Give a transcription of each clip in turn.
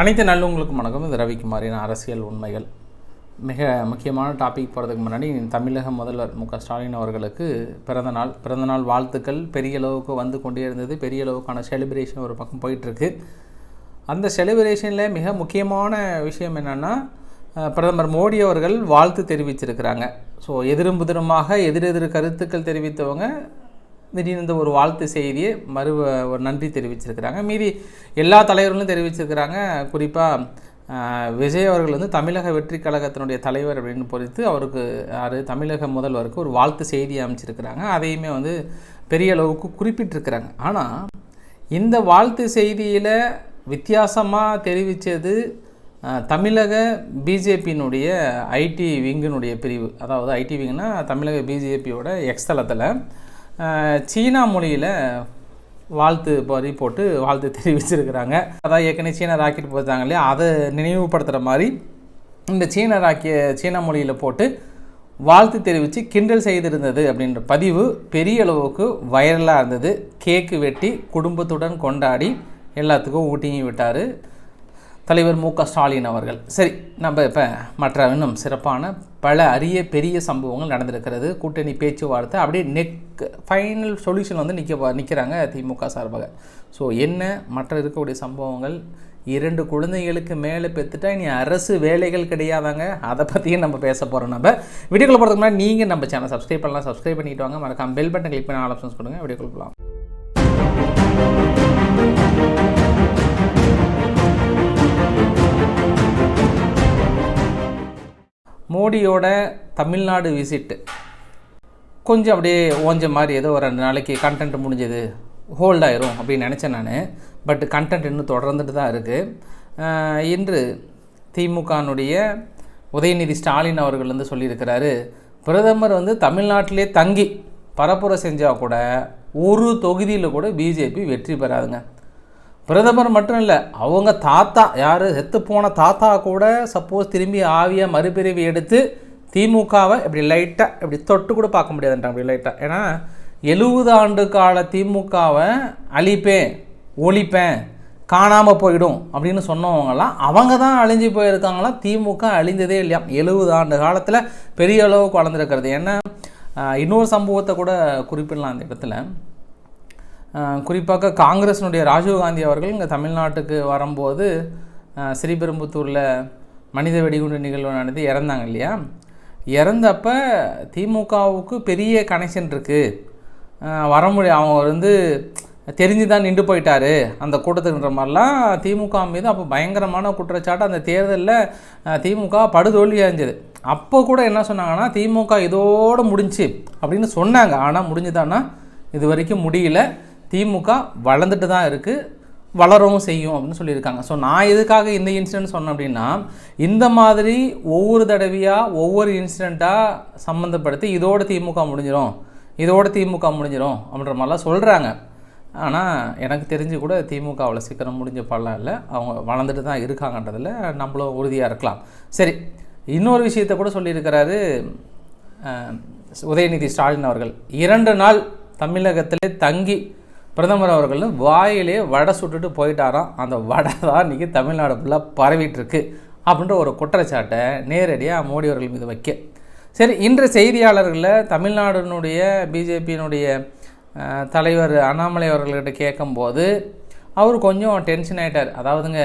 அனைத்து நல்லவங்களுக்கும் வணக்கம். இது ரவிக்குமாரின் அரசியல் உண்மைகள். மிக முக்கியமான டாபிக் போகிறதுக்கு முன்னாடி தமிழக முதல்வர் மு க ஸ்டாலின் அவர்களுக்கு பிறந்தநாள் பிறந்தநாள் வாழ்த்துக்கள். பெரிய அளவுக்கு வந்து கொண்டே இருந்தது. பெரிய அளவுக்கான செலிப்ரேஷன் ஒரு பக்கம் போயிட்டுருக்கு. அந்த செலிப்ரேஷனில் மிக முக்கியமான விஷயம் என்னென்னா பிரதமர் மோடி அவர்கள் வாழ்த்து தெரிவிச்சிருக்கிறாங்க. ஸோ எதிரும் புதிருமாக எதிரெதிர் கருத்துக்கள் தெரிவித்தவங்க திடீர்னு இந்த ஒரு வாழ்த்து செய்தியை மறு ஒரு நன்றி தெரிவிச்சிருக்கிறாங்க. மீதி எல்லா தலைவர்களும் தெரிவிச்சிருக்கிறாங்க. குறிப்பாக விஜய் அவர்கள் வந்து தமிழக வெற்றி கழகத்தினுடைய தலைவர் அப்படின்னு பொறுத்து அவருக்கு யார் தமிழக முதல்வருக்கு ஒரு வாழ்த்து செய்தி அமைச்சிருக்கிறாங்க. அதையுமே வந்து பெரிய அளவுக்கு குறிப்பிட்டிருக்கிறாங்க. ஆனால் இந்த வாழ்த்து செய்தியில் வித்தியாசமாக தெரிவித்தது தமிழக பிஜேபியினுடைய ஐடி விங்கினுடைய பிரிவு. அதாவது ஐடி விங்னா தமிழக பிஜேபியோட எக்ஸ்தலத்தில் சீனா மொழியில் வாழ்த்து மாதிரி போட்டு வாழ்த்து தெரிவிச்சிருக்கிறாங்க. அதான் ஏற்கனவே சீன ராக்கெட் போட்டாங்க இல்லையா? அதை நினைவுபடுத்துகிற மாதிரி இந்த சீன ராக்கிய சீன மொழியில் போட்டு வாழ்த்து தெரிவித்து கிண்டல் செய்திருந்தது அப்படின்ற பதிவு பெரிய அளவுக்கு வைரலாக இருந்தது. கேக்கு வெட்டி குடும்பத்துடன் கொண்டாடி எல்லாத்துக்கும் ஊட்டியும் விட்டார். தலைவர் மு க ஸ்டாலின் அவர்கள். சரி நம்ம இப்போ மற்ற இன்னும் சிறப்பான பல அரிய பெரிய சம்பவங்கள் நடந்திருக்கிறது. கூட்டணி பேச்சுவார்த்தை அப்படியே நெக் ஃபைனல் சொல்யூஷன் வந்து நிற்க நிற்கிறாங்க திமுக சார்பாக. ஸோ என்ன மற்ற இருக்கக்கூடிய சம்பவங்கள்? இரண்டு குழந்தைகளுக்கு மேலே பெற்றுட்டா இனி அரசு வேலைகள் கிடையாதாங்க? அதை பற்றியும் நம்ம பேச போகிறோம் நம்ம. வீடியோக்குள்ள போகிறதுக்கு முன்னாடி நீங்கள் நம்ம சேனல் சப்ஸ்கிரைப் பண்ணலாம். சப்ஸ்கிரைப் பண்ணிட்டு வாங்க. மறக்காம பெல் பட்டன் கிளிக் பண்ணி ஆல் ஆப்ஷன்ஸ் கொடுங்க. வீடியோக்குள்ள போகலாம் மோடியோட தமிழ்நாடு விசிட்டு கொஞ்சம் அப்படியே ஓஞ்ச மாதிரி ஏதோ ஒரு ரெண்டு நாளைக்கு கண்டென்ட் முடிஞ்சது ஹோல்ட் ஆயிரும் அப்படின்னு நினச்சேன் நான். பட் கண்டென்ட் இன்னும் தொடர்ந்துட்டு தான் இருக்குது இன்று திமுகனுடைய உதயநிதி ஸ்டாலின் அவர்கள் வந்து சொல்லியிருக்கிறாரு பிரதமர் வந்து தமிழ்நாட்டிலே தங்கி பரப்புரை செஞ்சால் கூட ஒரு தொகுதியில் கூட பிஜேபி வெற்றி பெறாதுங்க. பிரதமர் மட்டும் இல்லை அவங்க தாத்தா யார் செத்து போன தாத்தா கூட சப்போஸ் திரும்பி ஆவியை மறுபிரிவு எடுத்து திமுகவை இப்படி லைட்டாக இப்படி தொட்டு கூட பார்க்க முடியாதுன்றாங்க இப்படி லைட்டாக ஏன்னா எழுபது ஆண்டு கால திமுகவை அழிப்பேன் ஒழிப்பேன் காணாமல் போயிடும் அப்படின்னு சொன்னவங்கலாம் அவங்க தான் அழிஞ்சு போயிருக்காங்களாம் திமுக அழிந்ததே இல்லையா எழுபது ஆண்டு காலத்தில் பெரிய அளவு குழந்திருக்கிறது ஏன்னா இன்னொரு சம்பவத்தை கூட குறிப்பிடலாம் அந்த இடத்துல. குறிப்பாக காங்கிரஸினுடைய ராஜீவ்காந்தி அவர்கள் இங்கே தமிழ்நாட்டுக்கு வரும்போது ஸ்ரீபெரும்புத்தூரில் மனித வெடிகுண்டு நிகழ்வு நடந்து இறந்தாங்க இல்லையா? இறந்தப்ப திமுகவுக்கு பெரிய கனெக்ஷன் இருக்குது வர முடியும் அவங்க வந்து தெரிஞ்சு தான் நின்று போயிட்டாரு அந்த கூட்டத்துக்குன்ற மாதிரிலாம் திமுக மீது அப்போ பயங்கரமான குற்றச்சாட்டு. அந்த தேர்தலில் திமுக படுதோல்வி அடைஞ்சது அப்போ கூட என்ன சொன்னாங்கன்னா திமுக இதோடு முடிஞ்சு அப்படின்னு சொன்னாங்க. ஆனால் முடிஞ்சுதான்னா இது வரைக்கும் முடியல. திமுக வளர்ந்துட்டு தான் இருக்குது வளரவும் செய்யும் அப்படின்னு சொல்லியிருக்காங்க. ஸோ நான் எதுக்காக இந்த இன்சிடென்ட் சொன்னேன் அப்படின்னா இந்த மாதிரி ஒவ்வொரு தடவையாக ஒவ்வொரு இன்சிடெண்ட்டாக சம்மந்தப்படுத்தி இதோட திமுக முடிஞ்சிடும் இதோட திமுக முடிஞ்சிடும் அப்படின்ற மாதிரிலாம் சொல்கிறாங்க ஆனால் எனக்கு தெரிஞ்சு கூட திமுக அவ்வளோ சீக்கிரம் முடிஞ்ச படம் இல்லை. அவங்க வளர்ந்துட்டு தான் இருக்காங்கன்றதில் நம்மளும் உறுதியாக இருக்கலாம். சரி இன்னொரு விஷயத்தை கூட சொல்லியிருக்கிறாரு உதயநிதி ஸ்டாலின் அவர்கள். இரண்டு நாள் தமிழகத்தில் தங்கி பிரதமர் அவர்கள் வாயிலே வடை சுட்டுட்டு போயிட்டாராம். அந்த வடை தான் இன்றைக்கி தமிழ்நாடு ஃபுல்லாக பரவிட்டுருக்கு அப்படின்ற ஒரு குற்றச்சாட்டை நேரடியாக மோடி அவர்கள் மீது வைக்க. சரி இன்று செய்தியாளர்களில் தமிழ்நாடுனுடைய பிஜேபியினுடைய தலைவர் அண்ணாமலை அவர்கள்கிட்ட கேட்கும்போது அவர் கொஞ்சம் டென்ஷன் ஆகிட்டார் அதாவதுங்க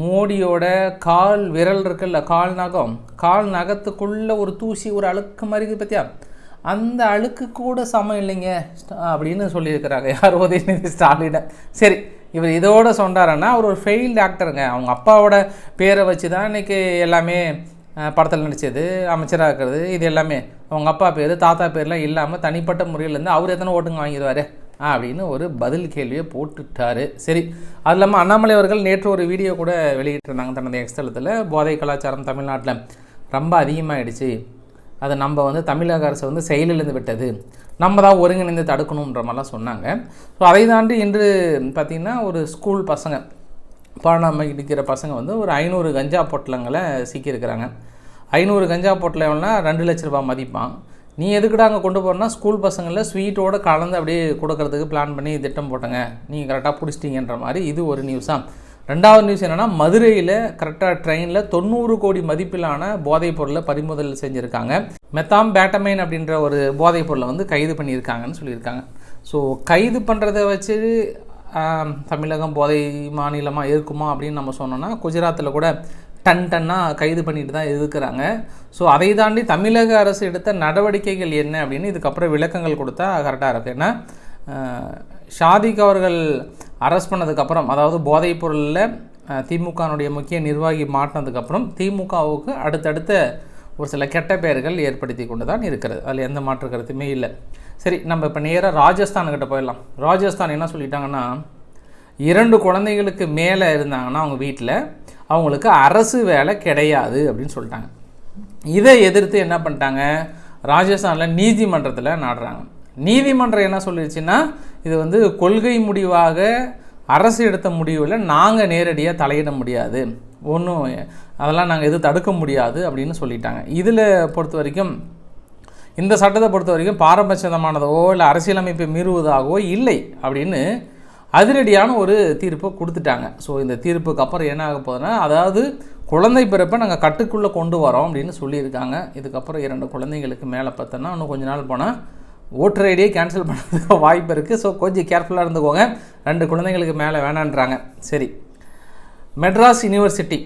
மோடியோட கால் விரல் இருக்குல்ல கால் நகம். கால் நகத்துக்குள்ளே ஒரு தூசி ஒரு அழுக்கு மாதிரி இருக்குது பார்த்தியா அந்த அழுக்கு கூட சமம் இல்லைங்க. அப்படின்னு சொல்லியிருக்கிறாங்க. யார் உதயநிதி ஸ்டாலினை. சரி இவர் இதோடு சொன்னாரன்னா அவர் ஒரு ஃபெயில் டாக்டருங்க அவங்க அப்பாவோட பேரை வச்சு தான் இன்றைக்கி எல்லாமே படத்தில் நடித்தது அமைச்சராக இருக்கிறது இது எல்லாமே. அவங்க அப்பா பேர் தாத்தா பேர்லாம் இல்லாமல் தனிப்பட்ட முறையிலேருந்து அவர் எத்தனை ஓட்டுங்க வாங்கிடுவார்? அப்படின்னு ஒரு பதில் கேள்வியை போட்டுட்டாரு. சரி அது இல்லாமல் அண்ணாமலை அவர்கள் நேற்று ஒரு வீடியோ கூட வெளியிட்டிருந்தாங்க தனது எக்ஸ்தலத்தில் போதை கலாச்சாரம் தமிழ்நாட்டில் ரொம்ப அதிகமாகிடுச்சு அதை நம்ம வந்து தமிழக அரசு வந்து செயலிழந்து விட்டது. நம்ம தான் ஒருங்கிணைந்து தடுக்கணுன்ற மாதிரிலாம் சொன்னாங்க. ஸோ அதை தாண்டி இன்று பார்த்திங்கன்னா ஒரு ஸ்கூல் பசங்க பாடாமல் இருக்கிற பசங்க வந்து ஒரு ஐநூறு கஞ்சா பொட்டலங்களை சிக்கியிருக்கிறாங்க. ஐநூறு கஞ்சா பொட்டலம்னா ரெண்டு லட்ச ரூபாய் மதிப்பான். நீ எதுக்குடா அங்கே கொண்டு போகிறனா ஸ்கூல் பசங்களில் ஸ்வீட்டோடு கலந்து அப்படியே கொடுக்கறதுக்கு பிளான் பண்ணி திட்டம் போட்டங்க. நீங்கள் கரெக்டாக பிடிச்சிட்டிங்கன்ற மாதிரி இது ஒரு நியூஸாக ரெண்டாவது நியூஸ் என்னென்னா மதுரையில் கரெக்டாக ட்ரெயினில் தொண்ணூறு கோடி மதிப்பிலான போதைப் பொருளை பறிமுதல் செஞ்சுருக்காங்க. மெத்தாம் பேட்டமைன் அப்படின்ற ஒரு போதைப் பொருளை வந்து கைது பண்ணியிருக்காங்கன்னு சொல்லியிருக்காங்க. ஸோ கைது பண்ணுறதை வச்சு தமிழகம் போதை மாநிலமாக இருக்குமா அப்படின்னு நம்ம சொன்னோன்னா குஜராத்தில் கூட டன் டன்னாக கைது பண்ணிட்டு தான் இருக்கிறாங்க. ஸோ அதை தாண்டி தமிழக அரசு எடுத்த நடவடிக்கைகள் என்ன அப்படின்னு இதுக்கப்புறம் விளக்கங்கள் கொடுத்தா கரெக்டாக இருக்குது ஏன்னா ஷாதிக் அவர்கள் அரெஸ்ட் பண்ணதுக்கப்புறம் அதாவது போதைப் பொருளில் திமுகனுடைய முக்கிய நிர்வாகி மாட்டினதுக்கப்புறம் திமுகவுக்கு அடுத்தடுத்த ஒரு சில கெட்ட பெயர்கள் ஏற்படுத்தி கொண்டு தான் இருக்கிறது. அதில் எந்த மாற்று கருத்துமே இல்லை. சரி நம்ம இப்போ நேராக ராஜஸ்தான்கிட்ட போயிடலாம். ராஜஸ்தான் என்ன சொல்லிட்டாங்கன்னா இரண்டு குழந்தைகளுக்கு மேலே இருந்தாங்கன்னா அவங்க வீட்டில் அவங்களுக்கு அரசு வேலை கிடையாது அப்படின்னு சொல்லிட்டாங்க. இதை எதிர்த்து என்ன பண்ணிட்டாங்க? ராஜஸ்தானில் நீதிமன்றத்தில் நாடுறாங்க. நீதிமன்றம் என்ன சொல்லிடுச்சுன்னா இது வந்து கொள்கை முடிவாக அரசு எடுத்த முடிவில் நாங்கள் நேரடியாக தலையிட முடியாது. ஒன்றும் அதெல்லாம் நாங்கள் எதுவும் தடுக்க முடியாது அப்படின்னு சொல்லிட்டாங்க. இதில் பொறுத்த வரைக்கும் இந்த சட்டத்தை பொறுத்த வரைக்கும் பாரபட்சமானதோ இல்லை அரசியலமைப்பை மீறுவதாகவோ இல்லை அப்படின்னு அதிரடியான ஒரு தீர்ப்பை கொடுத்துட்டாங்க. ஸோ இந்த தீர்ப்புக்கு அப்புறம் என்ன ஆக போகுதுன்னா அதாவது குழந்தை பிறப்பை நாங்கள் கட்டுக்குள்ளே கொண்டு வரோம் அப்படின்னு சொல்லியிருக்காங்க. இதுக்கப்புறம் இரண்டு குழந்தைங்களுக்கு மேலே பார்த்தோன்னா இன்னும் கொஞ்ச நாள் போனால் ஓட்டர் ஐடியை கேன்சல் பண்ணுறதுக்கு வாய்ப்பு இருக்குது ஸோ கொஞ்சம் கேர்ஃபுல்லாக இருந்துக்கோங்க. ரெண்டு குழந்தைங்களுக்கு மேலே வேணான்றாங்க. சரி. மெட்ராஸ் யுனிவர்சிட்டி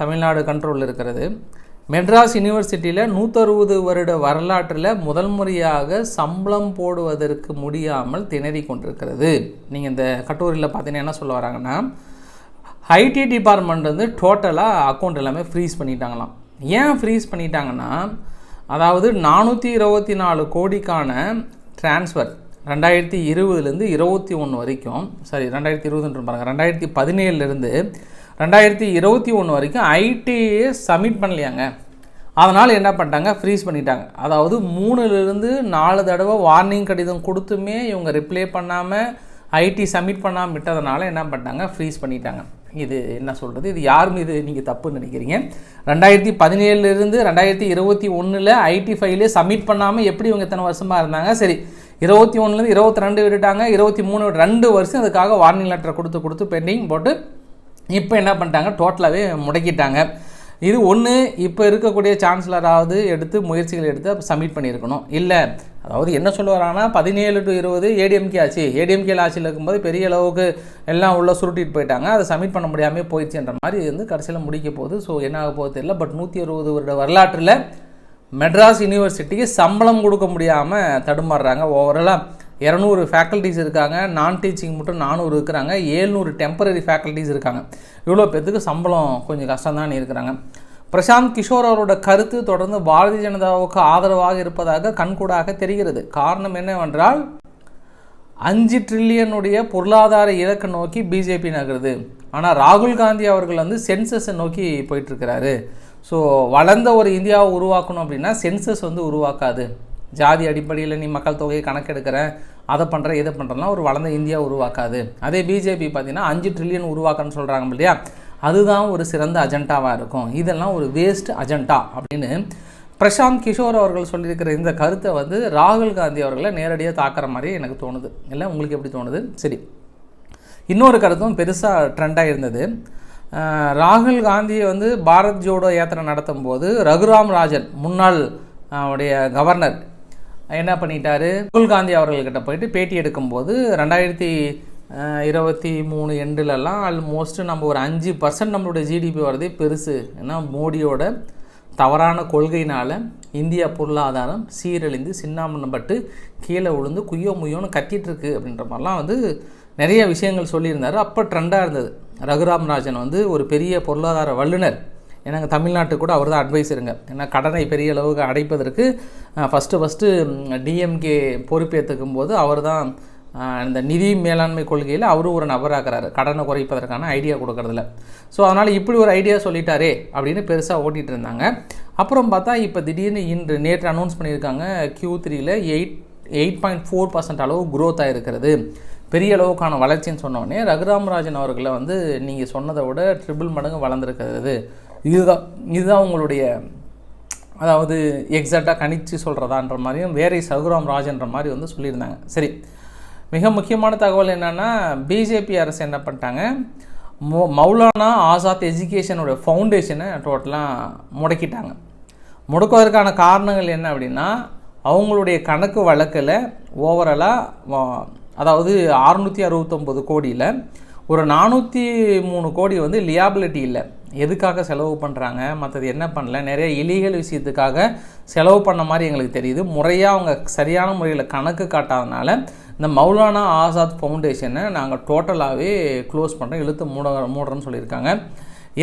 தமிழ்நாடு கண்ட்ரோலில் இருக்கிறது. மெட்ராஸ் யுனிவர்சிட்டியில் நூற்றறுபது வருட வரலாற்றில் முதல் முறையாக சம்பளம் போடுவதற்கு முடியாமல் திணறி கொண்டிருக்கிறது. நீங்கள் இந்த கட்டுரையில் பார்த்தீங்கன்னா என்ன சொல்ல வராங்கன்னா ஐடி டிபார்ட்மெண்ட் வந்து டோட்டலாக அக்கௌண்ட் எல்லாமே ஃப்ரீஸ் பண்ணிட்டாங்களாம். ஏன் ஃப்ரீஸ் பண்ணிட்டாங்கன்னா அதாவது நானூற்றி இருபத்தி நாலு கோடிக்கான ட்ரான்ஸ்ஃபர் ரெண்டாயிரத்தி இருபதுலேருந்து இருபத்தி ஒன்று வரைக்கும் சாரி ரெண்டாயிரத்தி இருபதுன்னு பாருங்கள் ரெண்டாயிரத்தி பதினேழுலேருந்து ரெண்டாயிரத்தி இருபத்தி ஒன்று வரைக்கும் ஐடிஏ சப்மிட் பண்ணலையாங்க. அதனால் என்ன பண்ணிட்டாங்க? ஃப்ரீஸ் பண்ணிட்டாங்க. அதாவது மூணுலேருந்து நாலு தடவை வார்னிங் கடிதம் கொடுத்துமே இவங்க ரிப்ளை பண்ணாமல் ஐடி சப்மிட் பண்ணாமல் விட்டதுனால என்ன பண்ணிட்டாங்க? ஃப்ரீஸ் பண்ணிட்டாங்க. இது என்ன சொல்கிறது இது யார் மீது நீங்கள் தப்புன்னு நினைக்கிறீங்க? ரெண்டாயிரத்தி பதினேழுலேருந்து ரெண்டாயிரத்தி இருபத்தி ஒன்றில் ஐடி ஃபைலே சப்மிட் பண்ணாமல் எப்படி இவங்க இத்தனை வருஷமாக இருந்தாங்க? சரி இருபத்தி ஒன்றுலேருந்து இருபத்தி ரெண்டு விட்டுட்டாங்க. இருபத்தி மூணு ரெண்டு வருஷம் அதுக்காக வார்னிங் லெட்டர் கொடுத்து கொடுத்து பெண்டிங் போட்டு இப்போ என்ன பண்ணிட்டாங்க? டோட்டலாகவே முடக்கிட்டாங்க. இது ஒன்று இப்போ இருக்கக்கூடிய சான்சலராவது எடுத்து முயற்சிகள் எடுத்து சப்மிட் பண்ணியிருக்கணும். இல்லை அதாவது என்ன சொல்ல பதினேழு டு இருபது ஏடிஎம்கே ஆச்சு. ஏடிஎம்கே ஆட்சியில் இருக்கும்போது பெரிய அளவுக்கு எல்லாம் உள்ளே சுருட்டிட்டு போயிட்டாங்க. அதை சப்மிட் பண்ண முடியாமல் போயிடுச்சுன்ற மாதிரி வந்து கடைசியில் முடிக்க போகுது. ஸோ என்ன ஆக போகுது தெரியல. பட் நூற்றி அறுபது வருட வரலாற்றில் மெட்ராஸ் யூனிவர்சிட்டிக்கு சம்பளம் கொடுக்க முடியாமல் தடுமாறுறாங்க. ஓவராலாக இரநூறு ஃபேக்கல்ட்டிஸ் இருக்காங்க நான் டீச்சிங் மட்டும் நானூறு இருக்கிறாங்க ஏழ்நூறு டெம்பரரி ஃபேக்கல்ட்டிஸ் இருக்காங்க. இவ்வளோ பேத்துக்கு சம்பளம் கொஞ்சம் கஷ்டம்தான் இருக்கிறாங்க. பிரசாந்த் கிஷோர் அவரோட கருத்து தொடர்ந்து பாரதிய ஜனதாவுக்கு ஆதரவாக இருப்பதாக கண்கூடாக தெரிகிறது. காரணம் என்னவென்றால் அஞ்சு ட்ரில்லியனுடைய பொருளாதார இலக்கை நோக்கி பிஜேபி நகருது. ஆனால் ராகுல் காந்தி அவர்கள் வந்து சென்சஸை நோக்கி போயிட்டுருக்கிறாரு. ஸோ வளர்ந்த ஒரு இந்தியாவை உருவாக்கணும் அப்படின்னா சென்சஸ் வந்து உருவாக்காது. ஜாதி அடிப்படையில் நீ மக்கள் தொகையை கணக்கெடுக்கிற அதை பண்ணுற இதை பண்ணுறலாம் ஒரு வளர்ந்த இந்தியா உருவாக்காது. அதே பிஜேபி பார்த்தீங்கன்னா அஞ்சு ட்ரில்லியன் உருவாக்கன்னு சொல்கிறாங்க இல்லையா? அதுதான் ஒரு சிறந்த அஜெண்டாவாக இருக்கும். இதெல்லாம் ஒரு வேஸ்ட் அஜெண்டா அப்படின்னு பிரசாந்த் கிஷோர் அவர்கள் சொல்லியிருக்கிற இந்த கருத்தை வந்து ராகுல் காந்தி அவர்களை நேரடியாக தாக்குற மாதிரி எனக்கு தோணுது. இல்லை உங்களுக்கு எப்படி தோணுது? சரி. இன்னொரு கருத்தும் பெருசாக ட்ரெண்டாக இருந்தது. ராகுல் காந்தியை வந்து பாரத் ஜோடோ யாத்திரை நடத்தும் போது ரகுராம் ராஜன் முன்னாள் அவருடைய கவர்னர் என்ன பண்ணிட்டாரு? ராகுல் காந்தி அவர்கள்கிட்ட போயிட்டு பேட்டி எடுக்கும்போது ரெண்டாயிரத்தி இருபத்தி மூணு எண்டுலலாம் ஆல்மோஸ்ட் நம்ம ஒரு அஞ்சு பர்சன்ட் நம்மளுடைய ஜிடிபி வரதே பெருசு. ஏன்னா மோடியோட தவறான கொள்கையினால் இந்தியா பொருளாதாரம் சீரழிந்து சின்னாமண்ணப்பட்டு கீழே விழுந்து குய்யோ முய்யோன்னு கத்திட்டுருக்கு அப்படின்ற மாதிரிலாம் வந்து நிறைய விஷயங்கள் சொல்லியிருந்தார். அப்போ ட்ரெண்டாக இருந்தது. ரகுராம் ராஜன் வந்து ஒரு பெரிய பொருளாதார வல்லுனர் எனக்கு தமிழ்நாட்டுக்கு கூட அவர் தான் அட்வைஸ் இருங்க. ஏன்னா கடனை பெரிய அளவுக்கு அடைப்பதற்கு ஃபஸ்ட்டு ஃபஸ்ட்டு டிஎம்கே பொறுப்பேற்றுக்கும் போது அவர் தான் இந்த நிதி மேலாண்மை கொள்கையில் அவரும் ஒரு நபராகிறாரு கடனை குறைப்பதற்கான ஐடியா கொடுக்கறதுல. ஸோ அதனால் இப்படி ஒரு ஐடியா சொல்லிட்டாரே அப்படின்னு பெருசாக ஓட்டிகிட்டு இருந்தாங்க. அப்புறம் பார்த்தா இப்போ திடீர்னு இன்று நேற்று அனௌன்ஸ் பண்ணியிருக்காங்க கியூ த்ரீயில் eight eight point four percent அளவு க்ரோத் ஆகிருக்கிறது பெரிய அளவுக்கான வளர்ச்சின்னு சொன்னோடனே ரகுராமராஜன் அவர்களை வந்து நீங்கள் சொன்னதை விட ட்ரிபிள் மடங்கு வளர்ந்துருக்கிறது. இதுதான் இதுதான் உங்களுடைய அதாவது எக்ஸாக்டாக கணிச்சு சொல்கிறதான்ற மாதிரியும் வேற சகுராம் ராஜன்ற மாதிரி வந்து சொல்லியிருந்தாங்க. சரி மிக முக்கியமான தகவல் என்னென்னா பிஜேபி அரசு என்ன பண்ணிட்டாங்க? மௌ மௌலானா ஆசாத் எஜுகேஷனோட ஃபவுண்டேஷனை டோட்டலாக முடக்கிட்டாங்க. முடக்குவதற்கான காரணங்கள் என்ன அப்படின்னா அவங்களுடைய கணக்கு வழக்கில் ஓவராலாக அதாவது அறுநூற்றி அறுபத்தொம்போது கோடியில் ஒரு நானூற்றி மூணு கோடி வந்து லியாபிலிட்டி இல்லை. எதுக்காக செலவு பண்ணுறாங்க மற்றது என்ன பண்ணல? நிறைய இலீகல் விஷயத்துக்காக செலவு பண்ண மாதிரி எங்களுக்கு தெரியுது. முறையாக அவங்க சரியான முறையில் கணக்கு காட்டாதனால இந்த மௌலானா ஆசாத் ஃபவுண்டேஷனை நாங்கள் டோட்டலாகவே க்ளோஸ் பண்ணுறோம் இழுத்து மூட மூடுறோன்னு சொல்லியிருக்காங்க.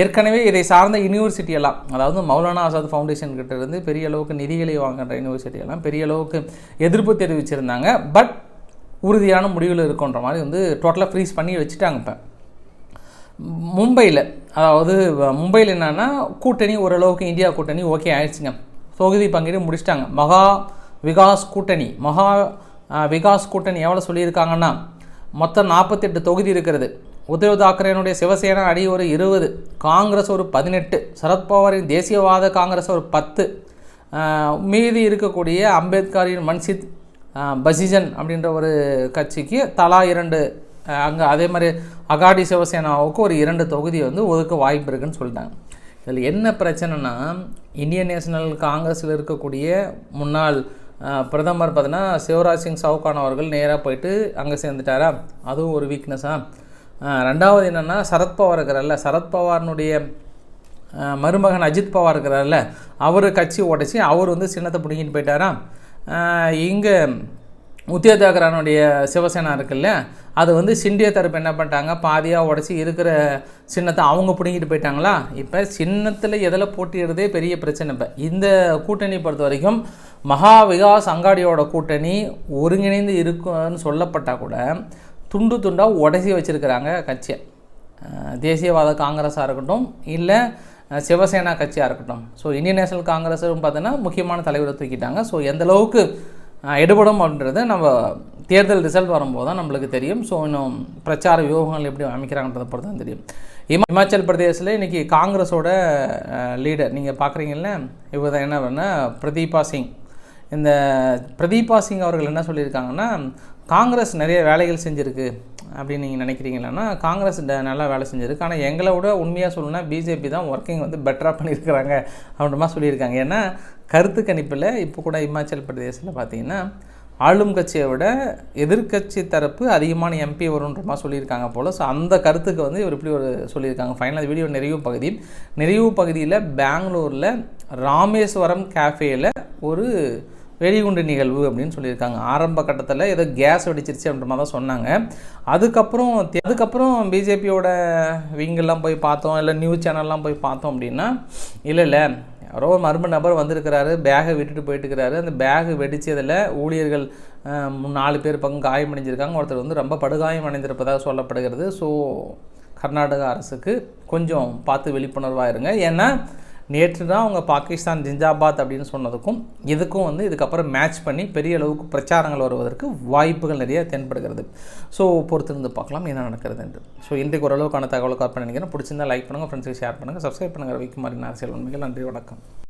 ஏற்கனவே இதை சார்ந்த யூனிவர்சிட்டியெல்லாம் அதாவது மௌலானா ஆசாத் ஃபவுண்டேஷன் கிட்டேருந்து பெரிய அளவுக்கு நிதிகளை வாங்குகிற யூனிவர்சிட்டியெல்லாம் பெரிய அளவுக்கு எதிர்ப்பு தெரிவிச்சிருந்தாங்க. பட் உறுதியான முடிவில் இருக்குன்ற மாதிரி வந்து டோட்டலாக ஃப்ரீஸ் பண்ணி வச்சுட்டாங்க இப்போ. மும்பையில் அதாவது மும்பையில் என்னென்னா கூட்டணி ஓரளவுக்கு இந்தியா கூட்டணி ஓகே ஆயிடுச்சுங்க. தொகுதி பங்கீடு முடிச்சிட்டாங்க. மகா விகாஸ் கூட்டணி. மகா விகாஸ் கூட்டணி எவ்வளோ சொல்லியிருக்காங்கன்னா மொத்தம் நாற்பத்தெட்டு தொகுதி இருக்கிறது. உத்தவ் தாக்கரேனுடைய சிவசேனா அடி ஒரு இருபது காங்கிரஸ் ஒரு பதினெட்டு சரத்பவாரின் தேசியவாத காங்கிரஸ் ஒரு பத்து மீதி இருக்கக்கூடிய அம்பேத்கரின் மன்சித் பசிஜன் அப்படின்ற ஒரு கட்சிக்கு தலா இரண்டு அங்கே அதே மாதிரி அகாடி சிவசேனாவுக்கு ஒரு இரண்டு தொகுதி வந்து ஒதுக்க வாய்ப்பு இருக்குன்னு சொல்லிட்டாங்க. இதில் என்ன பிரச்சனைனா இந்தியன் நேஷனல் காங்கிரஸில் இருக்கக்கூடிய முன்னாள் பிரதமர் பார்த்தீங்கன்னா சிவராஜ் சிங் சவுகான் அவர்கள் நேராக போயிட்டு அங்கே சேர்ந்துட்டாரா? அதுவும் ஒரு வீக்னஸ்ஸாக ரெண்டாவது என்னென்னா சரத்பவார் இருக்கிறார்ல சரத்பவார்னுடைய மருமகன் அஜித் பவார் இருக்கிறார்ல அவர் கட்சி உடைச்சி அவர் வந்து சின்னத்தை பிடிங்கிட்டு போயிட்டாராம் இங்கே உத்திய தாக்கரானுடைய சிவசேனா இருக்குல்ல அது வந்து சிண்டிய தரப்பு என்ன பண்ணிட்டாங்க? பாதியாக உடச்சி இருக்கிற சின்னத்தை அவங்க பிடுங்கிட்டு போயிட்டாங்களா? இப்போ சின்னத்தில் எதில் போட்டிடுறதே பெரிய பிரச்சனை இப்போ. இந்த கூட்டணி பொறுத்த வரைக்கும் மகா விகாஸ் அங்காடியோட கூட்டணி ஒருங்கிணைந்து இருக்குன்னு சொல்லப்பட்டால் கூட துண்டு துண்டாக உடச்சி வச்சுருக்கிறாங்க கட்சியை. தேசியவாத காங்கிரஸாக இருக்கட்டும் இல்லை சிவசேனா கட்சியாக இருக்கட்டும். ஸோ இந்தியன் நேஷனல் காங்கிரஸும் பார்த்தீங்கன்னா முக்கியமான தலைவரை தூக்கிட்டாங்க. ஸோ எந்த அளவுக்கு எடுபடும் அப்படின்றத நம்ம தேர்தல் ரிசல்ட் வரும்போது தான் நம்மளுக்கு தெரியும். ஸோ இன்னும் பிரச்சார வியூகங்கள் எப்படி அமைக்கிறாங்கன்றத பொறுத்து தான் தெரியும். இமா இமாச்சல் பிரதேசில் இன்றைக்கி காங்கிரஸோட லீடர் நீங்கள் பார்க்குறீங்கல்ல இவர் தான் என்ன பண்ண பிரதீபா சிங். இந்த பிரதீபா சிங் அவர்கள் என்ன சொல்லியிருக்காங்கன்னா காங்கிரஸ் நிறைய வேலைகள் செஞ்சுருக்கு. அப்படின்னு நீங்கள் நினைக்கிறீங்களான்னா காங்கிரஸ் நல்லா வேலை செஞ்சிருக்கு. ஆனால் எங்களை விட உண்மையாக சொல்லணும்னா பிஜேபி தான் ஒர்க்கிங் வந்து பெட்டராக பண்ணியிருக்கிறாங்க அப்படின்ற சொல்லியிருக்காங்க. ஏன்னா கருத்து கணிப்பில் இப்போ கூட இமாச்சல் பிரதேசில் பார்த்தீங்கன்னா ஆளும் கட்சியை விட எதிர்க்கட்சி தரப்பு அதிகமான எம்பி வரும்ன்றமா சொல்லியிருக்காங்க போல். ஸோ அந்த கருத்துக்கு வந்து இவர் இப்படி ஒரு சொல்லியிருக்காங்க. ஃபைனல் வீடியோ நிறைவு பகுதி. நிறைவு பகுதியில் பெங்களூரில் ராமேஸ்வரம் கேஃபேயில் ஒரு வெடிகுண்டு நிகழ்வு அப்படின்னு சொல்லியிருக்காங்க. ஆரம்ப கட்டத்தில் ஏதோ கேஸ் வெடிச்சிருச்சு அப்படின்ற மாதிரி தான் சொன்னாங்க. அதுக்கப்புறம் அதுக்கப்புறம் பிஜேபியோட விங்கெல்லாம் போய் பார்த்தோம். இல்லை நியூஸ் சேனல்லாம் போய் பார்த்தோம் அப்படின்னா இல்லை இல்லை யாரோ மர்ம நபர் வந்திருக்கிறாரு பேகை விட்டுட்டு போயிட்டுருக்கிறாரு அந்த பேகு வெடித்ததில் ஊழியர்கள் நாலு பேர் பக்கம் காயமடைஞ்சிருக்காங்க ஒருத்தர் வந்து ரொம்ப படுகாயம் அடைந்திருப்பதாக சொல்லப்படுகிறது. ஸோ கர்நாடக அரசுக்கு கொஞ்சம் பார்த்து விழிப்புணர்வாக இருங்க. ஏன்னா நேற்று தான் அவங்க பாகிஸ்தான் ஜிஞ்சாபாத் அப்படின்னு சொன்னதுக்கும் இதுக்கும் வந்து இதுக்கப்புறம் மேட்ச் பண்ணி பெரிய அளவுக்கு பிரச்சாரங்கள் வருவதற்கு வாய்ப்புகள் நிறைய தென்படுகிறது. ஸோ பொறுத்திருந்து பார்க்கலாம் என்ன நடக்கிறது என்று. ஸோ இன்றைக்கு ஓரளவுக்கான தகவலை கவர் நினைக்கிறேன். பிடிச்சிருந்தா லைக் பண்ணுங்கள் ஃப்ரெண்ட்ஸுக்கு ஷேர் பண்ணுங்கள் சப்ஸ்கிரைப் பண்ணுங்கள் ரவிக்குமாரின் அரசியல் உண்மைகள். நன்றி வணக்கம்.